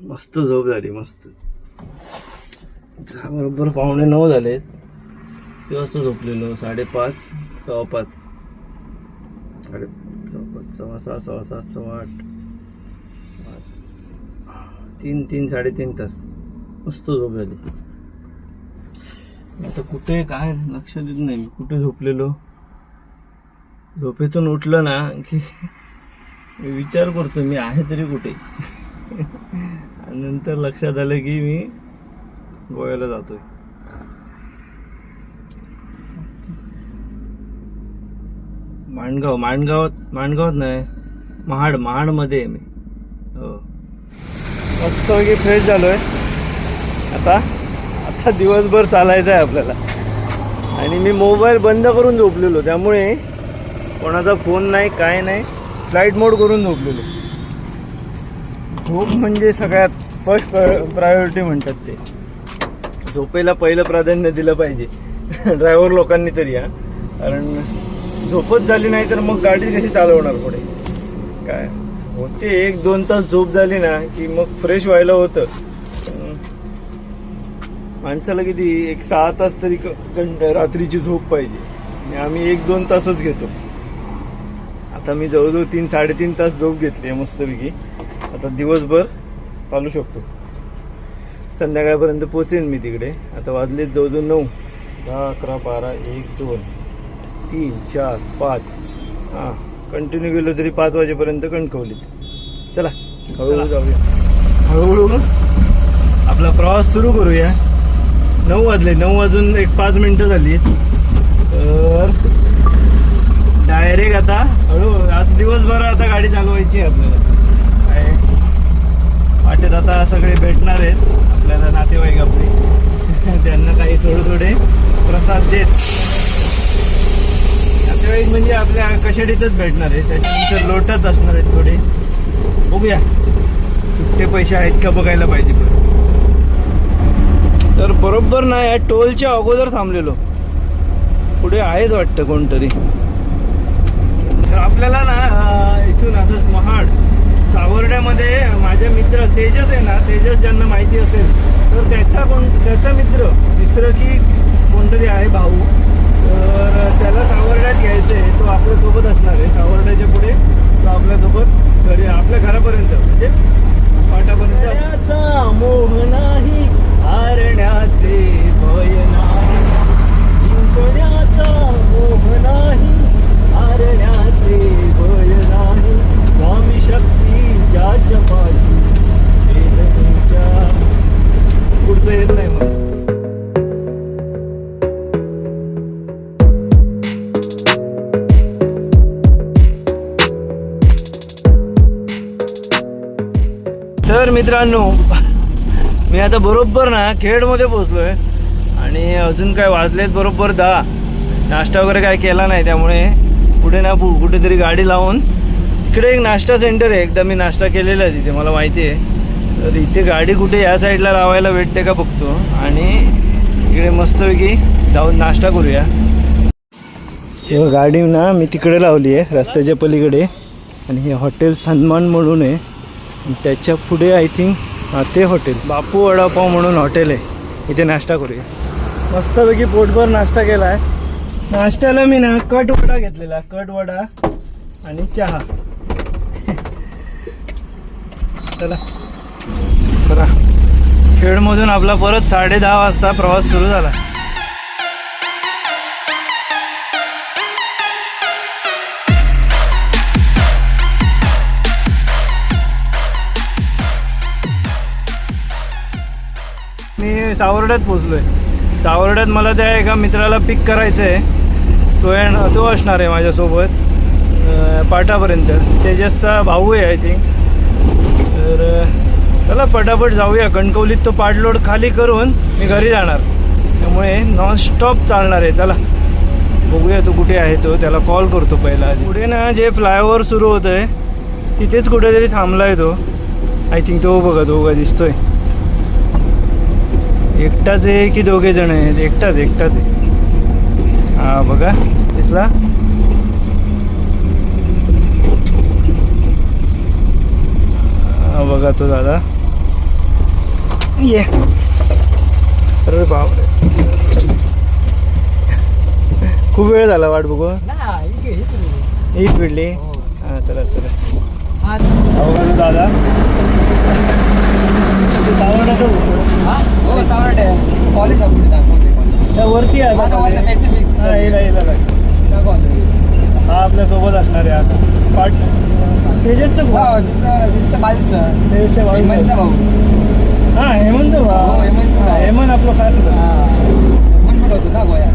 मस्त झोप झाली मस्त. बरोबर पावणे नऊ झाले ते वाजता झोपलेलो साडेपाच सव्वा पाच साडे सव्वा पाच सव्वा सहा सव्वा सात सव्वा आठ तीन तीन साडेतीन तास. मस्त झोप झाली. आता कुठे काय लक्ष देत नाही मी. कुठे झोपलेलो? झोपेतून उठलं ना की विचार करतो मी आहे तरी कुठे? आणि नंतर लक्षात आलं की मी गोव्याला जातोय. माणगाव माणगावात माणगावात नाही महाड महाडमध्ये आहे मी. हो. मस्तपैकी फ्रेश झालोय. आता आता दिवसभर चालायचं आहे आपल्याला. आणि मी मोबाईल बंद करून झोपलेलो त्यामुळे कोणाचा फोन नाही काय नाही फ्लाईट मोड करून झोपलेलो. झोप म्हणजे सगळ्यात फर्स्ट प्रायोरिटी म्हणतात ते. झोपेला पहिलं प्राधान्य दिलं पाहिजे. ड्रायव्हर लोकांनी तरी हा. कारण झोपच झाली नाही तर मग गाडी कशी चालवणार पुढे? काय? होते एक दोन तास झोप झाली ना की मग फ्रेश व्हायला होतं. माणसाला किती एक सहा तास तरी क- रात्रीची झोप पाहिजे. आणि आम्ही एक दोन तासच घेतो. आता मी जवळजवळ तीन साडेतीन तास झोप घेतली आहे मस्तपैकी. आता दिवसभर चालू शकतो. संध्याकाळपर्यंत पोचेन मी तिकडे. आता वाजलेत जवळजवळ नऊ. दहा अकरा बारा एक दोन तीन चार पाच. हां कंटिन्यू गेलो तरी पाच वाजेपर्यंत कणकवलीत. चला हळूहळू जाऊया. हळूहळू आपला प्रवास सुरू करूया. नऊ वाजले नऊ वाजून एक पाच मिनिटं झाली तर डायरेक्ट आता हळू आज दिवसभर आता गाडी चालवायची आहे आपल्याला. वाटेत आता सगळे भेटणार आहेत. आपल्याला नातेवाईक आपले. त्यांना काही थोडे थोडे प्रसाद देत. नातेवाईक म्हणजे आपल्या कशाडीतच भेटणार आहे. त्याच्यानंतर लोटत असणार आहेत थोडे. बघूया. सुट्टे पैसे आहेत का बघायला पाहिजे पण. तर बरोबर नाही या टोलच्या अगोदर थांबलेलो. पुढे आहेच वाटतं कोणतरी. तर आपल्याला ना इथून असं महाड कोरड्यामध्ये माझ्या मित्र तेजस आहे ना तेजस ज्यांना माहिती असेल तर त्याचा कोण त्याचा मित्र मित्र की कोणतरी आहे भाऊ तर त्याला सावर्ड्यात घ्यायचं आहे तो आपल्यासोबत असणार आहे. सावर्ड्याच्या पुढे तो आपल्यासोबत घरी आपल्या घरापर्यंत म्हणजे पाटापर्यंत मोह नाही हारण्याचे भय नाही. जिंकण्याचा मोह नाही हारण्याचे भय नाही. स्वामी शक्ती ज्याच्या पाठी पुढचं येत नाही तर मित्रांनो मी आता बरोबर ना खेडमध्ये पोहोचलोय. आणि अजून काय वाजलेत बरोबर दहा. नाश्ता वगैरे काय केला नाही त्यामुळे पुढे ना पु- कुठेतरी गाडी लावून इकडे एक नाश्ता सेंटर आहे एकदा मी नाश्ता केलेला आहे तिथे मला माहिती आहे. तर इथे गाडी कुठे या साईडला लावायला भेटते का बघतो. आणि इकडे मस्तपैकी जाऊन नाश्ता करूया. हे गाडी ना मी तिकडे लावली आहे रस्त्याच्या पलीकडे. आणि हे हॉटेल सन्मान म्हणून आहे. त्याच्या पुढे आय थिंक ते हॉटेल बापू वडापाव म्हणून हॉटेल आहे. इथे नाश्ता करूया. मस्तपैकी पोटभर नाश्ता केला आहे नाश्त्याला मी ना कट वडा घेतलेला कट वडा आणि चहा. चला. चला. खेडमधून आपला परत साडे दहा वाजता प्रवास सुरू झाला. मी सावर्ड्यात पोचलोय सावर्ड्यात मला त्या एका मित्राला पिक करायचं आहे तो येण- तो असणार आहे माझ्यासोबत पाटापर्यंत. तेजसचा भाऊ आहे आय थिंक तर चला पटापट जाऊया. कणकवलीत तो पाडलोड खाली करून मी घरी जाणार. त्यामुळे नॉनस्टॉप चालणार आहे. चला बघूया तो कुठे आहे तो. त्याला कॉल करतो पहिला पुढे ना जे फ्लायओव्हर सुरू होतं आहे तिथेच कुठेतरी थांबला आहे तो. आय थिंक तो बघा तो बघा दिसतोय. एकटाच आहे की दोघे जण आहेत? एकटाच एकटाच आहे. हा बघा दिसला हा बघा तो दादा. ये. अरे बापरे. खूप वेळ झाला वाट बघू हीच भेटली. हां. चला चला. अवघड दादा. वरती. हा हा आपल्यासोबत असणार आहे आता. पाठ तेजसचं भाऊ. तेजसच्या भाऊ. भाऊ हा हेमंत हो, भाऊ. हेमंतचा. हा, हेमंत आपलं खास होतं. मन पण होतो ना गोया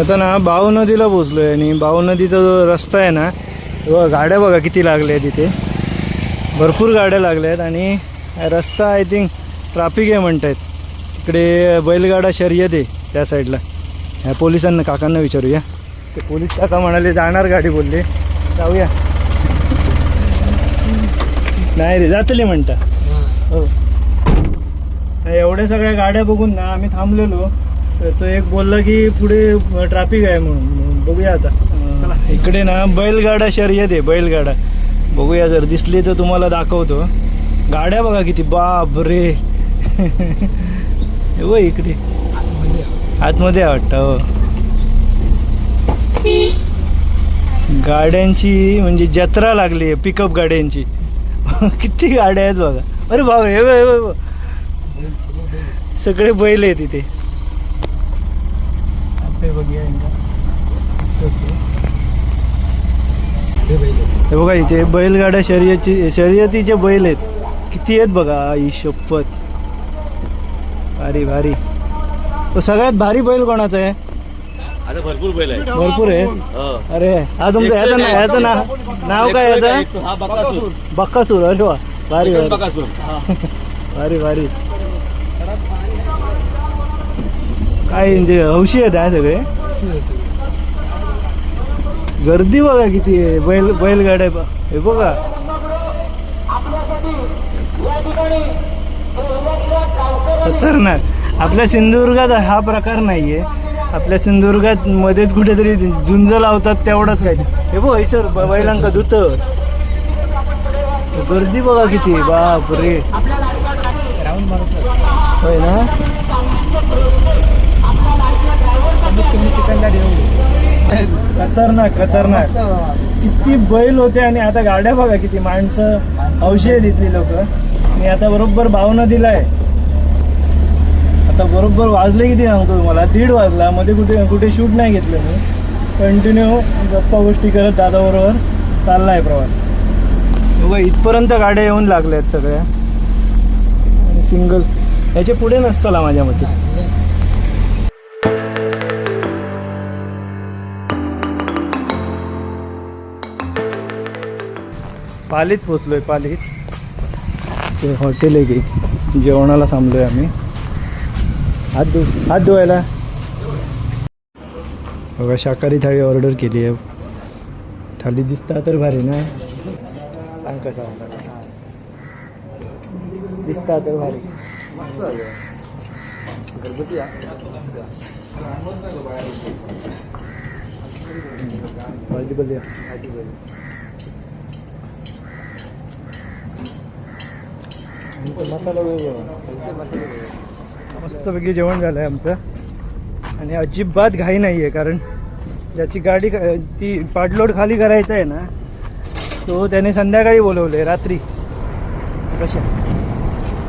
आता ना बाव नदीला पोचलोय आणि बाव नदीचा जो रस्ता आहे ना गाड्या बघा किती लागल्या तिथे भरपूर गाड्या लागल्या आहेत आणि रस्ता आय थिंक ट्राफिक आहे म्हणतायत. तिकडे बैलगाडा शर्यत आहे त्या साईडला ह्या पोलिसांना काकांना विचारूया. ते पोलीस काका म्हणाले जाणार गाडी बोलले. जाऊया. नाही रे जातले म्हणता. हो. एवढ्या सगळ्या गाड्या बघून ना आम्ही थांबलेलो. तर तो एक बोलला की पुढे ट्रॅफिक आहे म्हणून. बघूया आता. इकडे ना बैलगाडा शर्यत आहे बैलगाडा. बघूया जर दिसली तर तुम्हाला दाखवतो. गाड्या बघा किती बाप रे. हे इकडे. आतमध्ये आहे वाटतं हो. गाड्यांची म्हणजे जत्रा लागली आहे पिकअप गाड्यांची. किती गाड्या आहेत बघा. अरे भाऊ हे सगळे बैल आहेत तिथे बघूया हे बघा इथे बैलगाड्या शर्यती शर्यतीचे बैल आहेत. किती आहेत बघा आई शपथ. भारी भारी. तो सगळ्यात भारी बैल कोणाचा आहे? आता भरपूर बैल आहे भरपूर आहे? हो. अरे हा तुमचं ह्याचं ना ह्याचं ना नाव काय याचं? हा बकासूर. बक्कासूर अरे वा. भारी भारी. भारी भारी. काय म्हणजे हौशी आहेत सगळे. गर्दी बघा किती आहे. बैल बैलगाड्या ब- हे बघा. खतरनाक. आपल्या सिंधुदुर्गात हा प्रकार नाहीये. आपल्या सिंधुदुर्गात मध्येच कुठेतरी झुंज लावतात तेवढंच काय हे बघ सर बैलांका धुत. गर्दी बघा किती बाप रे राऊंड मारत होय ना? खतरनाक खतरनाक. किती बैल होते आणि आता गाड्या बघा किती माणसं आहेत इथली लोक. मी आता बरोबर भावना दिलाय. आता बरोबर वाजले किती सांगतो तुम्हाला? दीड वाजला. मध्ये कुठे कुठे शूट नाही घेतलं मी. कंटिन्यू गप्पा गोष्टी करत दादाबरोबर चाललाय प्रवास. बघा इथपर्यंत गाड्या येऊन लागल्या आहेत सगळ्या. आणि सिंगल. याच्यापुढे नसताला माझ्या मते पालीत पोचलोय पालीत. ते हॉटेल आहे की जेवणाला थांबलोय आम्ही. हात धु हात धुवायला. बघा शाकाहारी थाळी ऑर्डर केली आहे. थाळी दिसता तर भारी ना? सांग कसा दिसता तर भारी. घरगुती या. भाजी बघूया मस्तपैकी जेवण. झालं आहे आमचं. आणि अजिबात घाई नाही आहे कारण ज्याची गाडी ती पाडलोड खाली करायचं आहे ना तो त्याने संध्याकाळी बोलवलं आहे रात्री. कशा?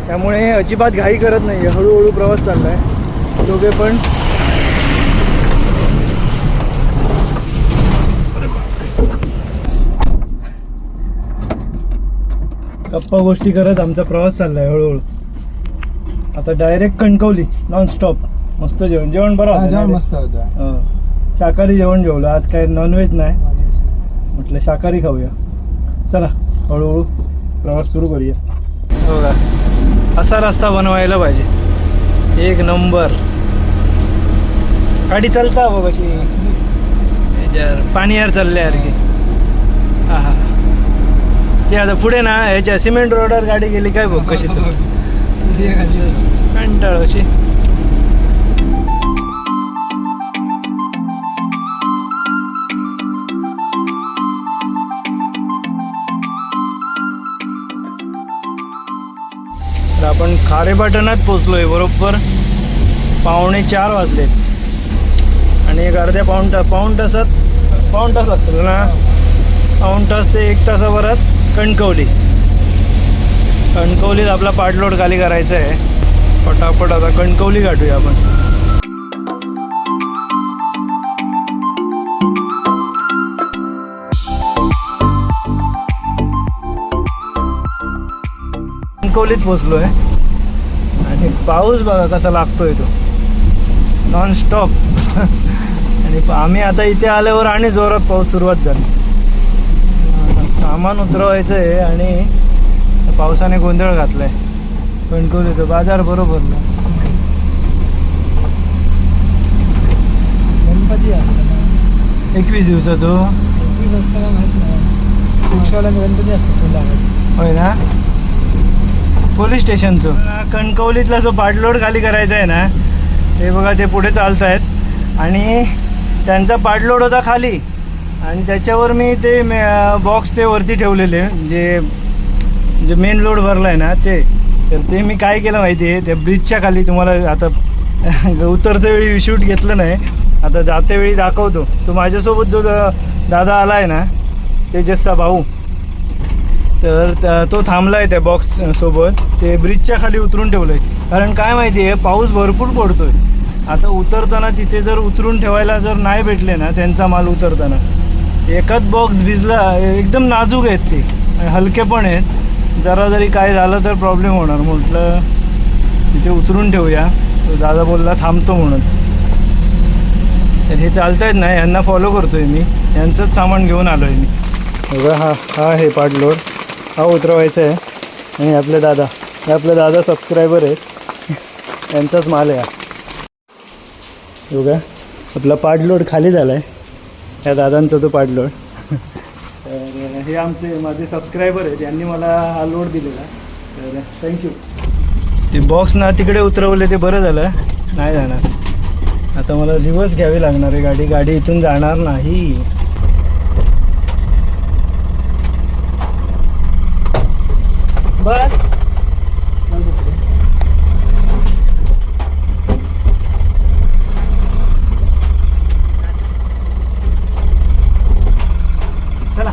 त्यामुळे अजिबात घाई करत नाही आहे हळूहळू प्रवास चालला आहे दोघे पण गप्पा गोष्टी करत आमचा प्रवास चाललाय हळूहळू. आता डायरेक्ट कणकवली नॉन स्टॉप मस्त जेवण. जेवण बरं जेवण? मस्त होतं. शाकाहारी जेवण जेवलं. आज काय नॉनव्हेज नाही. म्हटलं शाकाहारी खाऊया. चला हळूहळू प्रवास सुरू करूया. हो का असा रस्ता बनवायला पाहिजे. एक नंबर. गाडी चालता बघ ह्याच्यावर पाणी यार चालले यार की हा हा ते आता पुढे ना ह्याच्या सिमेंट रोडवर गाडी गेली काय बघ कशी तर. कंटाळ अशी. तर आपण खारेपाटणात पोचलोय बरोबर? पावणे चार वाजले. आणि एक अर्ध्या पाऊण तास पाऊण तासात पाऊण तास लागतो ना? पाऊण तास ते एक तासाभरात. कणकवली. कणकवलीत आपला पाठलोड खाली करायचा आहे. पटापट आता कणकवली गाठूया आपण. कणकवलीत पोचलोय. आणि पाऊस बघा कसा लागतोय तो. नॉन स्टॉप आणि आम्ही आता इथे आल्यावर आणि जोरात पाऊस सुरुवात झाली. सामान उतरवायचं आहे आणि पावसाने गोंधळ घातलाय. कणकवलीचं बाजार बरोबर गणपती असताना. एकवीस दिवसाचो? एकवीस असताना माहीत नाही. रिक्षावाला गणपती असतो फुलावर होय ना? पोलीस स्टेशनचं. कणकवलीतला जो पाठलोड खाली करायचा आहे ना ते बघा ते पुढे चालत आहेत आणि त्यांचा पाठलोड होता खाली. आणि त्याच्यावर मी ते बॉक्स ते वरती ठेवलेले. जे जे मेन लोड भरला आहे ना ते. तर ते मी काय केलं माहिती आहे? त्या ब्रिजच्या खाली तुम्हाला आता उतरते वेळी शूट घेतलं नाही. आता जाते वेळी दाखवतो. तो माझ्यासोबत जो दादा आला आहे ना तेजसचा भाऊ. तर त- तो थांबला आहे त्या बॉक्स सोबत. ते ब्रिजच्या खाली उतरून ठेवलं आहे कारण काय माहिती आहे? पाऊस भरपूर पडतोय. आता उतरताना तिथे जर उतरून ठेवायला जर नाही भेटले ना त्यांचा माल उतरताना एकाच बॉक्स भिजला एकदम नाजूक आहेत ते. हलके पण आहेत. जरा जरी काय झालं तर प्रॉब्लेम होणार. म्हटलं तिथे उतरून ठेवूया. दादा बोलला थांबतो म्हणून. तर हे चालतायत ना यांना फॉलो करतोय मी. यांचंच सामान घेऊन आलो आहे मी. बघा हा हा आहे पाटलोड हा उतरवायचा आहे. आणि आपले दादा हे आपले दादा सबस्क्रायबर आहेत. यांचाच माल आहे हा. बघा आपला पाटलोड खाली झाला आहे या दादांचा तो पाठलोड तर हे आमचे माझे सबस्क्रायबर आहेत यांनी मला हा लोड दिलेला. तर थँक्यू ते बॉक्स ना तिकडे उतरवले ते बरं झालं. नाही जाणार. आता मला रिव्हर्स घ्यावी लागणार आहे गाडी. गाडी इथून जाणार नाही बस चला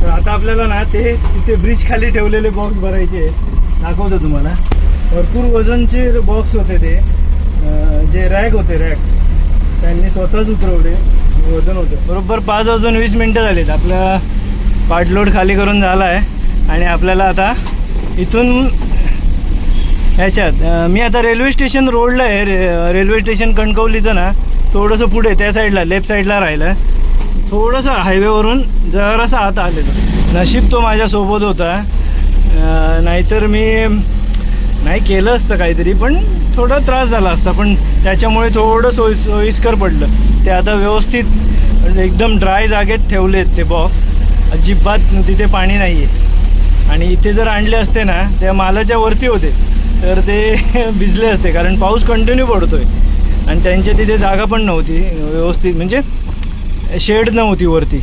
तर आता आपल्याला ना ते तिथे ब्रिज खाली ठेवलेले बॉक्स भरायचे दाखवतो तुम्हाला. भरपूर वजनचे बॉक्स होते ते. जे रॅक होते रॅक त्यांनी स्वतःच उतरवले. वजन होतं. बरोबर पाच वाजून वीस मिनटं झालीत. आपला पाटलोड खाली करून झाला आहे आणि आपल्याला आता इथून ह्याच्यात मी आता रेल्वे स्टेशन रोडला आहे. रे रेल्वे स्टेशन कणकवलीचं ना थोडंसं पुढे त्या साईडला लेफ्ट साईडला राहिलं. थोडंसं हायवेवरून जरासं आत आलेलं. नशीब तो माझ्यासोबत होता. नाहीतर मी नाही केलं असतं काहीतरी पण थोडा त्रास झाला असता. पण त्याच्यामुळे थोडं सोयी सोयीस्कर पडलं. ते आता व्यवस्थित एकदम ड्राय जागेत ठेवलेत ते बॉक्स अजिबात तिथे पाणी नाही आहे आणि इथे जर आणले असते ना त्या मालाच्या वरती होते. तर ते भिजले असते कारण पाऊस कंटिन्यू पडतो आहे आणि त्यांच्या तिथे जागा पण नव्हती व्यवस्थित म्हणजे शेड नव्हती वरती.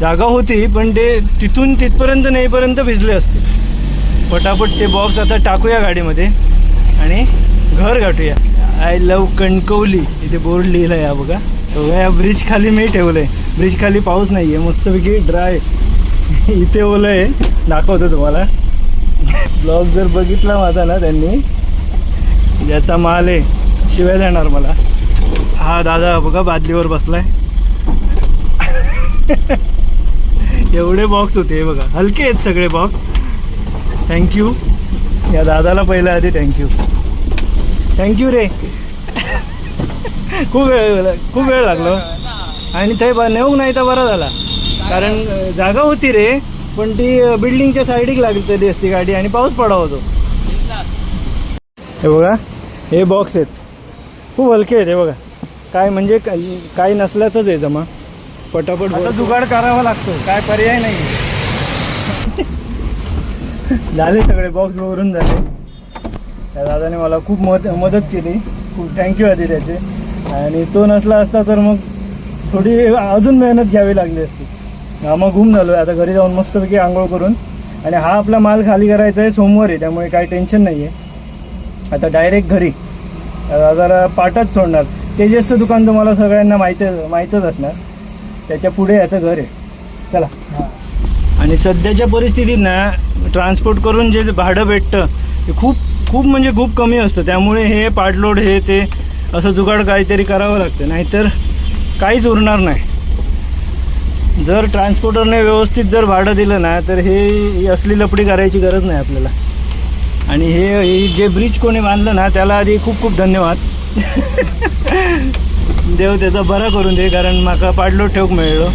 जागा होती पण ते तिथून तिथपर्यंत नेईपर्यंत भिजले असते. पटापट ते बॉक्स आता टाकूया गाडीमध्ये आणि घर गाठूया. I love Kankavli. इथे बोर्ड लिहिलं आहे बघा. बघा या ब्रिज खाली मी ठेवलं आहे ब्रिज खाली पाऊस नाही आहे मस्तपैकी ड्राय इथे ओलं आहे दाखवतो तुम्हाला. ब्लॉग जर बघितला माझा ना त्यांनी ज्याचा माल आहे शिवाय देणार मला. हा दादा बघा बादलीवर बसलाय. एवढे बॉक्स होते हे बघा. हलके आहेत सगळे बॉक्स थँक्यू या दादाला पहिल्या आधी थँक्यू थँक्यू रे. खूप वेळ खूप वेळ लागलो. आणि ते ब- नेऊक नाही तर बरा झाला. कारण जागा होती रे पण ती बिल्डिंगच्या बिल्डिंगच्या साईडीक लागलेली असती गाडी आणि पाऊस पडा होतो. हे बघा हे बॉक्स आहेत. खूप हलके आहेत हे बघा. काय म्हणजे काही नसल्यातच आहे जमा. पटापट जुगाड करावा लागतो. काय पर्याय नाही. झाले सगळे बॉक्स वरून झाले. त्या दादाने मला खूप मद मदत केली. खूप थँक्यू आधी त्याचे. आणि तो नसला असता तर मग थोडी अजून मेहनत घ्यावी लागली असती. मग घुम झालो. आता घरी जाऊन मस्तपैकी आंघोळ करून. आणि हा आपला माल खाली करायचा आहे सोमवारी त्यामुळे काही टेन्शन नाही आहे आता डायरेक्ट घरी. जरा पाटात सोडणार. तेजसचं दुकान तुम्हाला सगळ्यांना माहिती माहीतच असणार. त्याच्या पुढे याचं घर आहे. चला. आणि सध्याच्या परिस्थितीत ना ट्रान्सपोर्ट करून जे भाडं भेटतं ते खूप खूप म्हणजे खूप कमी असतं. त्यामुळे हे पार्टलोड हे ते असं जुगाड काहीतरी करावं लागतं. नाहीतर काहीच उरणार नाही. जर ट्रान्सपोर्टरने व्यवस्थित जर भाडं दिलं ना तर हे असली लपडी करायची गरज नाही आपल्याला. आणि हे जे ब्रिज कोणी बांधलं ना त्याला आधी खूप खूप धन्यवाद. देव त्याचा बरा करून दे कारण माका पाडलो ठेवूक मेळलो.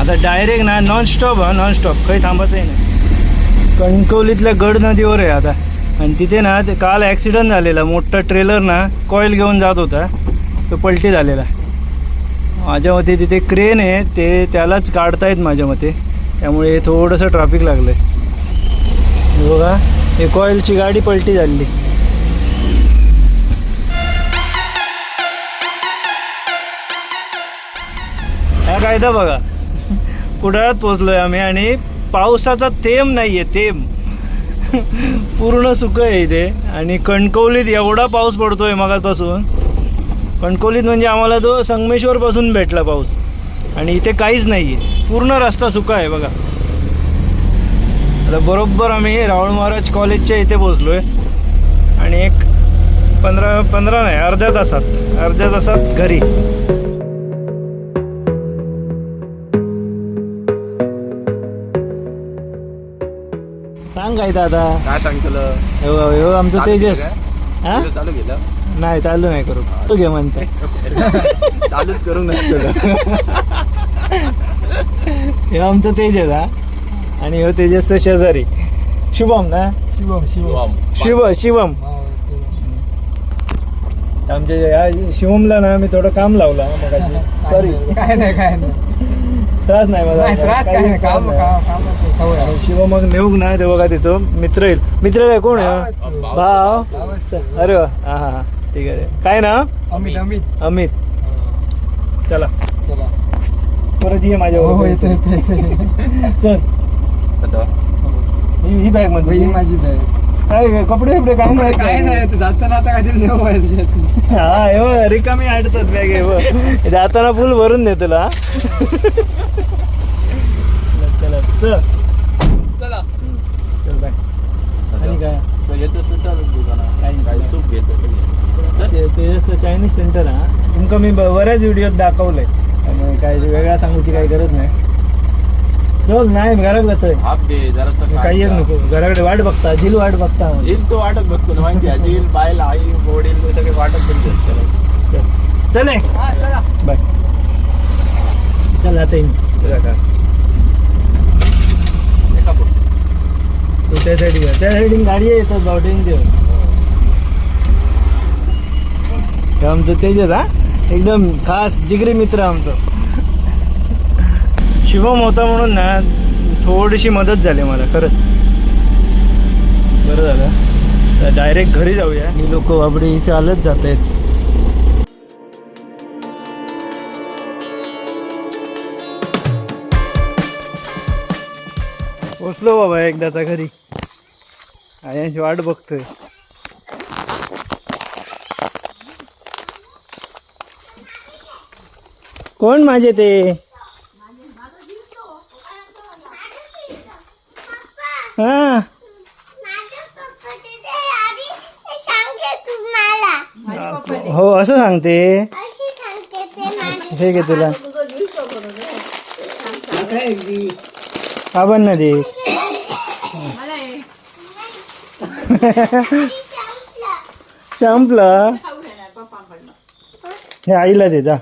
आता डायरेक्ट ना नॉन स्टॉप हा नॉन स्टॉप काही थांबतही नाही. कणकवलीतल्या गड नदीवर आहे आता. आणि तिथे ना ते काल ॲक्सिडंट झालेला. मोठा ट्रेलर ना कॉईल घेऊन जात होता. तो पलटी झालेला. माझ्या मते तिथे क्रेन आहे. ते त्यालाच काढतायत माझ्या मते. त्यामुळे थोडंसं ट्रॅफिक लागलं आहे बघा हे कॉईलची गाडी पलटी झालेली. फायदा बघा. कुडाळात पोचलोय आम्ही आणि पावसाचा थेंब आहे थेंब. पूर्ण सुकं आहे इथे. आणि कणकवलीत एवढा पाऊस पडतोय मगापासून. कणकवलीत म्हणजे आम्हाला तो संगमेश्वरपासून भेटला पाऊस. आणि इथे काहीच नाही आहे पूर्ण रस्ता सुका आहे बघा. आता बरोबर आम्ही राहुल महाराज कॉलेजच्या इथे पोचलोय आणि एक पंधरा पंधरा नाही अर्ध्या तासात अर्ध्या तासात घरी. सांग काय आता काय सांगतलं? हो हो आमचं चालू तेजस. केलं हा? चालू केलं? नाही चालू नाही करू. तू घे म्हणते. चालूच करून नसतं हे आमचं तेजस हा? आणि हो तेजसचं शेजारी. शुभम ना? शिवम शिवम शिव शिवम शिवम. आमच्या या शिवमला ना मी थोडं काम लावला मग सॉरी काय नाही काय नाही. त्रास नाही मला. नाही त्रास काय नाही. काम. काम. शिव मग नेऊक ना ते बघा तिथं. मित्र येईल. मित्र काय कोण आहे? भाव. अरे वा. हा हा हा. ठीक आहे. काय ना? अमित. अमित. अमित. चला. चला. परत ये माझ्या हो हो येते चल. ही ही बॅग ही मध्ये माझी बॅग काय कपडे बिपडे काय नाही काय नाही जाताना आता काहीतरी नेऊ पाहिजे. हा हे बघ, रिकामी आडतात बॅग हे बघ. जाताना फुल भरून दे तुला चला चल. चला चल बाय काय काय सूप घेतो ते चायनीज सेंटर हा. तुमका मी बऱ्याच व्हिडिओत दाखवलंय. त्यामुळे काय वेगळा सांगूची काही गरज नाही. चल नाही घरात जातोय. हाफ दे जरासं काही एक नको. घराकडे वाट बघता जिल वाट बघता. येईल तो वाटत बघतो ना माहिती आहे. येईल बायल आई तो सगळे वाटत बघतो चल. चल चला. बाय. चल आता येईन तू त्या त्या साईडीन गाडी येतात ते. हे आमचं तेजस हा? एकदम खास जिगरी मित्र आमचं. शिवम होता म्हणून ना थोडीशी मदत झाली मला खरंच. बरं झालं. डायरेक्ट घरी जाऊया. ही लोक बाबडी चालत जात आहेत पोचलो बाबा एकदाचा घरी. आयांची वाट बघतोय. कोण माझे ते? हा. हो असं सांगते. हे घे तुला. आपण ना दे. संपलं. हे आईला दे जा.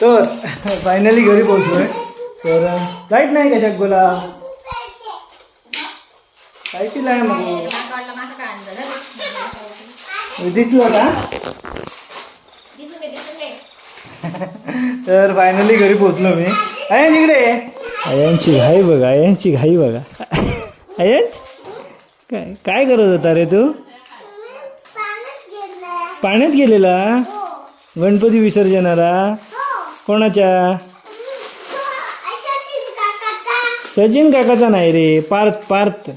तर फायनली घरी पोहोचलोय. तर लाइट नाही का गोला लाईटी नाही मग दिसलं का? तर फायनली घरी पोचलो मी. अयन इकडे अयांची घाई बघा अयांची घाई बघा. अयन काय काय करत होता रे तू? पाण्यात गेलेला? गणपती विसर्जनाला? कोणाच्या? सचिन काकाचा नाही रे पार्थ पार्थ.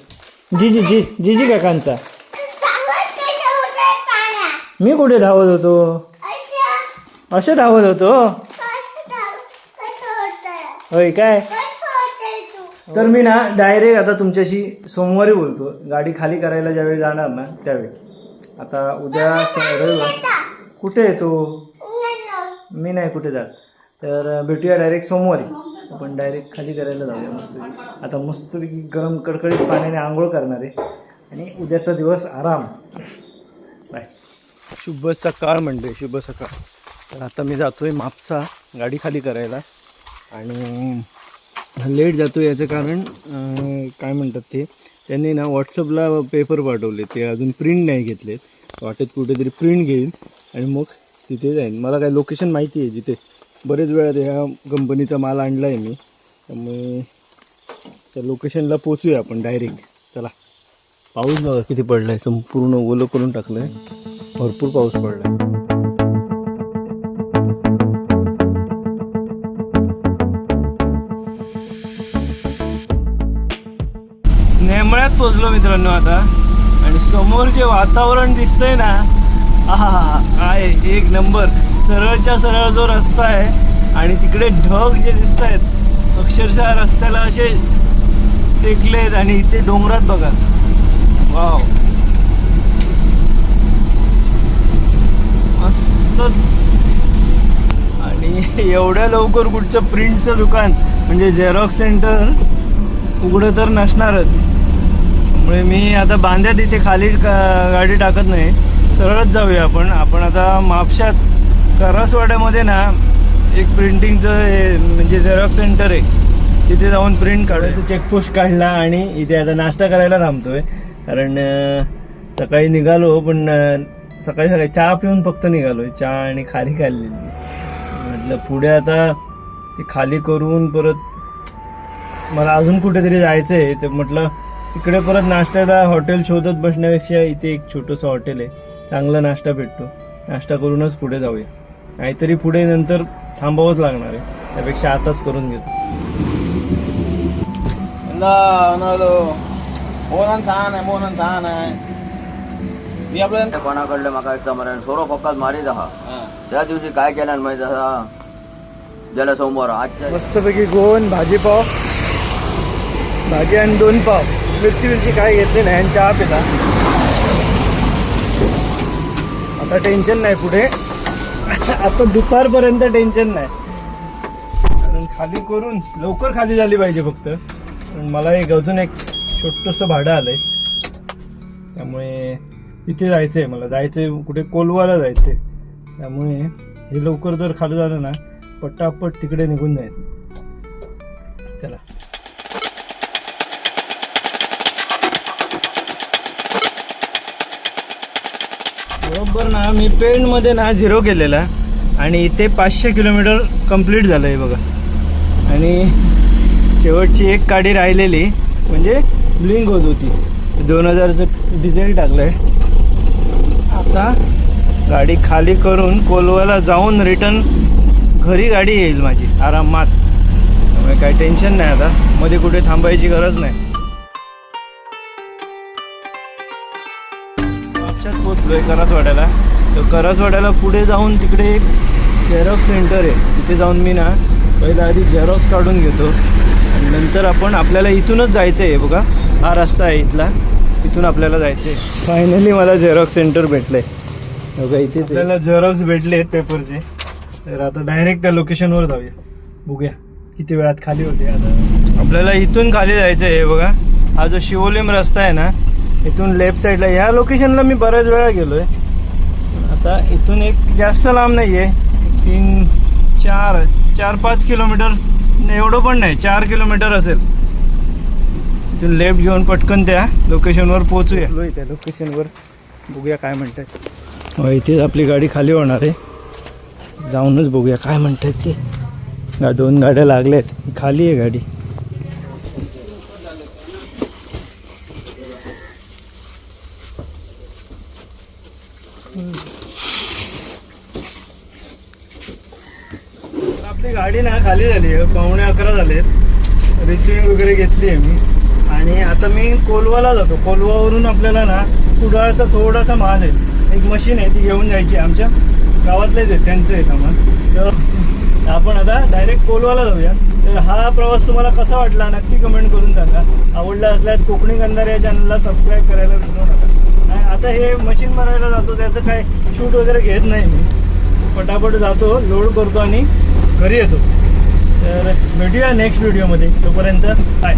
जिजी जी जिजी काकांचा. मी कुठे धावत होतो? असं धावत होतो? होय काय? तर मी ना डायरेक्ट आता तुमच्याशी सोमवारी बोलतो. गाडी खाली करायला ज्यावेळी जाणार ना त्यावेळी. आता उद्या रविवार. कुठे आहे तू? मी नाही कुठे जात. तर भेटूया डायरेक्ट सोमवारी. आपण डायरेक्ट खाली करायला जाऊया. मस्त आता मस्तपैकी गरम कडकडीत पाण्याने आंघोळ करणार. आहे आणि उद्याचा दिवस आराम. बाय. शुभ सकाळ म्हणते शुभ सकाळ. तर आता मी जातोय मापसा गाडी खाली करायला. आणि लेट जातो याचं कारण काय म्हणतात ते त्यांनी ना व्हॉट्सअपला पेपर पाठवले. ते अजून प्रिंट नाही घेतलेत. वाटेत कुठेतरी प्रिंट घेईन आणि मग तिथे जाईन. मला काय लोकेशन माहिती आहे जिथे? बरेच वेळात ह्या कंपनीचा माल आणला आहे मी. त्यामुळे त्या लोकेशनला पोचूया आपण डायरेक्ट चला. पाऊस बघा किती पडला आहे संपूर्ण ओलं करून टाकलं आहे भरपूर पाऊस पडला आहे नेमळ्यात पोचलो मित्रांनो आता. आणि समोर जे वातावरण दिसतंय ना आहा काय एक नंबर. सरळच्या सरळ जो रस्ता आहे आणि तिकडे ढग जे दिसत आहेत अक्षरशः रस्त्याला असे टेकलेत आणि इथे डोंगरात बघा. वाव. मस्तच आणि एवढ्या लवकर कुठचं प्रिंटचं दुकान म्हणजे झेरॉक्स सेंटर उघडं तर नसणारच. त्यामुळे मी आता बांध्यात इथे खाली गाडी टाकत नाही. सरळच जाऊया आपण. आपण आता मापशात करसवाड्यामध्ये ना एक प्रिंटिंगचं हे म्हणजे झेरॉक्स सेंटर आहे. तिथे जाऊन प्रिंट काढायचं चेकपोस्ट काढला आणि इथे आता नाश्ता करायला थांबतोय. कारण सकाळी निघालो पण सकाळी सकाळी चहा पिऊन फक्त निघालो चहा आणि खारी खाल्लेली. म्हटलं पुढे आता ते खाली करून परत मला अजून कुठेतरी जायचं आहे ते म्हटलं तिकडे परत नाश्त्याला हॉटेल शोधत बसण्यापेक्षा इथे एक छोटंसं हॉटेल आहे. चांगला नाश्ता भेटतो. नाश्ता करूनच पुढे जाऊया. नाहीतरी पुढे नंतर थांबावंच लागणार आहे. त्यापेक्षा आताच करून घेतो. मोहन छान आहे मोहन छान आहे. मी कोणाकडले म्हाका दिसता मरे सोरो फक्त मारीत आहा. हा. त्या दिवशी काय केल्यान माहिती आसा गेल्या सोमवार आजच्या मस्तपैकी गोवन भाजी पाव. भाजी आणि दोन पाव. मिरची मिरची काय घेतली नाही आणि चहा पिला. आता टेन्शन नाही पुढे. आता दुपारपर्यंत टेन्शन नाही. कारण खाली करून लवकर खाली झाली पाहिजे फक्त. पण मला एक अजून एक छोटंसं भाडं आलंय. त्यामुळे तिथे जायचंय मला. जायचंय कुठे? कोलवाला जायचंय. त्यामुळे हे लवकर जर खाली झालं ना पटापट तिकडे निघून जायचं. चला. बरोबर ना मी पेंटमध्ये ना झिरो केलेला आणि इथे पाचशे किलोमीटर कंप्लीट झालं आहे बघा. आणि शेवटची एक गाडी राहिलेली म्हणजे ब्लिंक होत होती. दोन हजारचं डिझेल टाकलं आहे आता गाडी खाली करून कोलवाला जाऊन रिटर्न घरी गाडी येईल माझी. आरामात. त्यामुळे काही टेन्शन नाही आता. मध्ये कुठे थांबायची गरज नाही. वापशात पोचलोय करसवाड्याला. तर करसवाड्याला पुढे जाऊन तिकडे एक झेरॉक्स सेंटर आहे. तिथे जाऊन मी ना पहिला आधी झेरॉक्स काढून घेतो. आणि नंतर आपण आपल्याला इथूनच जायचं आहे बघा. हा रस्ता आहे इथला. इथून आपल्याला जायचं आहे फायनली मला झेरॉक्स सेंटर भेटलंय. बघा इथेच आपल्याला झेरॉक्स भेटले पेपरचे तर आता डायरेक्ट त्या लोकेशनवर जाऊया. बघूया. किती वेळात खाली होते आता. आपल्याला इथून खाली जायचं आहे बघा. हा जो शिवोलेम रस्ता आहे ना इथून लेफ्ट साईडला ह्या लोकेशनला मी बऱ्याच वेळा गेलोय. आता इथून एक जास्त लांब नाही आहे तीन चार चार पाच किलोमीटर नाही, एवढं पण नाही चार किलोमीटर असेल. इथून लेफ्ट घेऊन पटकन त्या लोकेशनवर पोहोचूया. त्या लोकेशनवर बघूया काय म्हणतात हो इथेच आपली गाडी खाली होणार आहे. जाऊनच बघूया काय म्हणतात ते. दोन गाड्या लागल्यात. ही खाली आहे गाडी तर आपली गाडी ना खाली झाली आहे. पावणे अकरा झाले रिसिविंग वगैरे घेतली आहे मी. आणि आता मी कोलवाला जातो. कोलवावरून आपल्याला ना कुडाळचा थोडासा माल आहे. एक मशीन आहे ती घेऊन जायची आमच्या गावातलेच आहे त्यांचं आहे सामान तर आपण आता डायरेक्ट कोलवाला जाऊया. तर हा प्रवास तुम्हाला कसा वाटला? नक्की कमेंट करून सांगा. आवडला असल्यास कोकणी गंधार या चॅनलला सबस्क्राईब करायला विसरू नका. आता हे मशीन बनवायला जातो त्याचं काय शूट वगैरे घेत नाही मी. पटापट जातो लोड करतो आणि घरी येतो. तर भेटूया नेक्स्ट व्हिडिओमध्ये तोपर्यंत बाय